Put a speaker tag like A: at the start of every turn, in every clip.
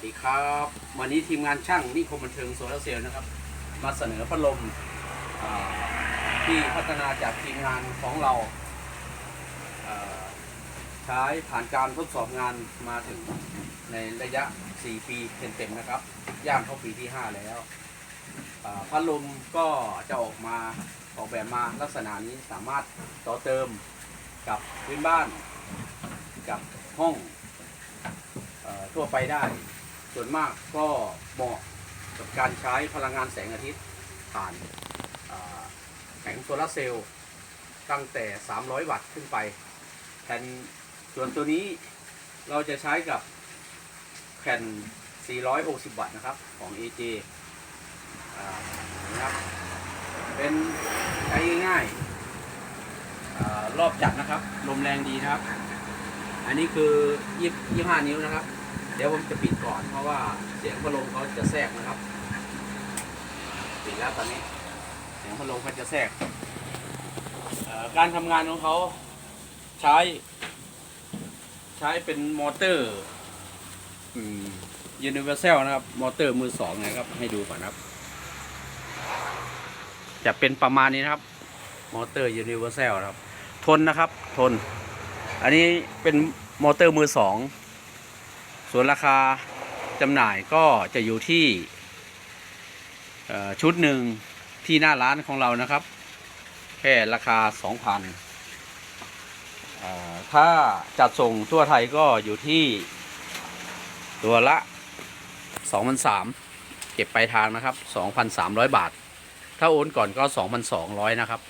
A: วัสดีครับ วันนี้ทีมงานช่างนิคมบันเทิงโซลาร์เซลล์นะครับ มาเสนอพัดลมที่พัฒนาจากทีมงานของเราใช้ผ่านการทดสอบงานมาถึงในระยะ 4 ปีเต็มๆนะครับ ย่างเข้าปีที่ 5 แล้วพัดลมก็จะออกมาออกแบบมาลักษณะนี้สามารถต่อเติมกับพื้นบ้านกับห้องทั่วไปได้ ส่วนมากก็เหมาะกับการใช้พลังงานแสงอาทิตย์ผ่านแผงโซลาร์เซลล์ตั้งแต่ 300 วัตต์ขึ้นไปแผ่นส่วนตัวนี้เราจะใช้กับแผ่น 460 วัตต์นะครับของ AJ อนะครับเป็นใช้ง่ายๆรอบจัดนะครับ ลมแรงดีนะครับ อันนี้คือยี่ยี่ห้านิ้วนะครับ เดี๋ยวผมจะปิดก่อนเพราะว่าเสียงพัดลมเขาจะแทรกนะครับ ปิดแล้วตอนนี้ เสียงพัดลมเขาจะแทรกการทำงานของเขาใช้ ใช้เป็นมอเตอร์ยูนิเวอร์แซลนะครับ มอเตอร์มือสองนะครับ ให้ดูก่อนครับ จะเป็นประมาณนี้นะครับ มอเตอร์ยูนิเวอร์แซลนะครับ ทนนะครับ ทน อันนี้เป็นมอเตอร์มือสอง ส่วนราคาจำหน่ายก็จะอยู่ที่ชุดหนึ่งที่หน้าร้านของเรานะครับ แค่ราคา 2,000 ถ้าจัดส่งทั่วไทยก็อยู่ที่ตัวละ 2,300 เก็บปลายทางนะครับ 2,300 บาท ถ้าโอนก่อนก็ 2,200 นะครับ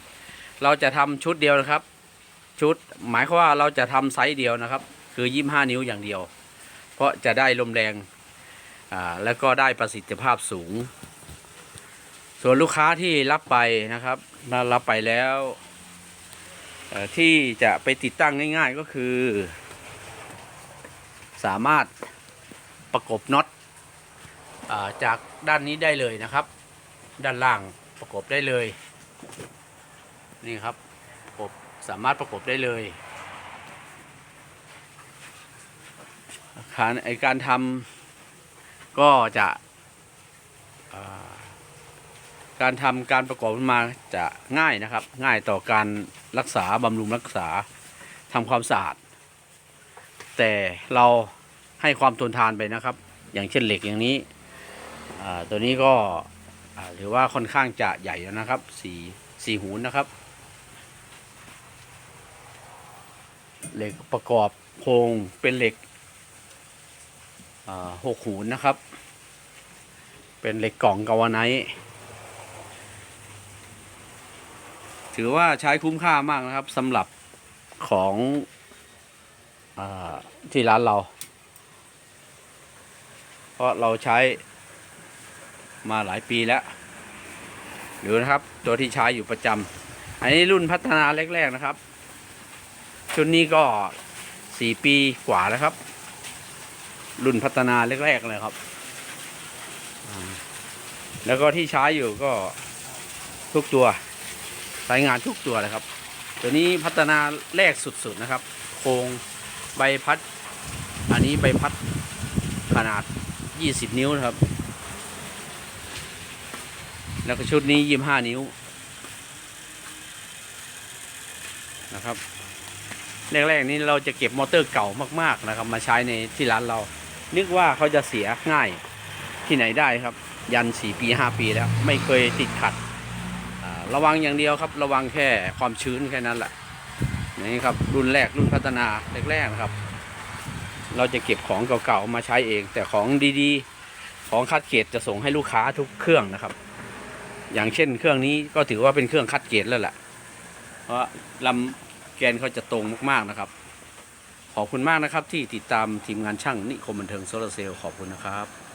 A: เราจะทำชุดเดียวนะครับ ชุดหมายความว่าเราจะทำไซส์เดียวนะครับ คือ 25 นิ้วอย่างเดียว เพราะจะได้ลมแรงอ่าแล้วก็ได้ประสิทธิภาพสูง ส่วนลูกค้าที่รับไปนะครับมารับไปแล้วเอ่อที่จะไปติดตั้งง่ายๆก็คือ สามารถประกบน็อตอาจากด้านนี้ได้เลยนะครับ ด้านล่างประกบได้เลย นี่ครับสามารถประกบได้เลย การไอการทำก็จะการทำการประกอบมันมาจะง่ายนะครับ ง่ายต่อการรักษาบำรุงรักษาทำความสะอาด แต่เราให้ความทนทานไปนะครับ อย่างเช่นเหล็กอย่างนี้ตัวนี้ก็อ่าถือว่าค่อนข้างจะใหญ่แล้วนะครับสี่สี่หูนะครับ เหล็กประกอบโครงเป็นเหล็ก หกหูนนะครับ เป็นเหล็กกล่องกาวาไนท์ถือว่าใช้คุ้มค่ามากนะครับสำหรับของอที่ร้านเรา เพราะเราใช้มาหลายปีแล้วดูนะครับตัวที่ใช้อยู่ประจำอันนี้รุ่นพัฒนาแรก ๆ นะครับ ชุดนี้ก็สี่ปีกว่าแล้วครับ รุ่นพัฒนาแรกๆเลยครับ แล้วก็ที่ใช้อยู่ก็ทุกตัวใช้งานทุกตัวเลยครับ ตัวนี้พัฒนาแรกสุดๆนะครับ โครงใบพัด อันนี้ใบพัดขนาด 20 นิ้วนะครับ แล้วก็ชุดนี้ 25 นิ้วนะครับแรกๆนี้เราจะเก็บมอเตอร์เก่ามากๆนะครับ มาใช้ในที่ร้านเรา นึกว่าเขาจะเสียง่ายที่ไหนได้ครับ ยันสี่ปีห้าปีแล้ว ไม่เคยติดขัด ระวังอย่างเดียวครับ ระวังแค่ความชื้นแค่นั้นแหละนี่ครับรุ่นแรกรุ่นพัฒนาแรกๆนะครับ เราจะเก็บของเก่าๆมาใช้เอง แต่ของดีๆ ของคัดเกรดจะส่งให้ลูกค้าทุกเครื่องนะครับ อย่างเช่นเครื่องนี้ก็ถือว่าเป็นเครื่องคัดเกรดแล้วแหละเพราะลำแกนเขาจะตรงมากๆนะครับ ขอบคุณมากนะครับที่ติดตามทีมงานช่างนิคมบันเทิงโซลาร์เซลล์ขอบคุณนะครับ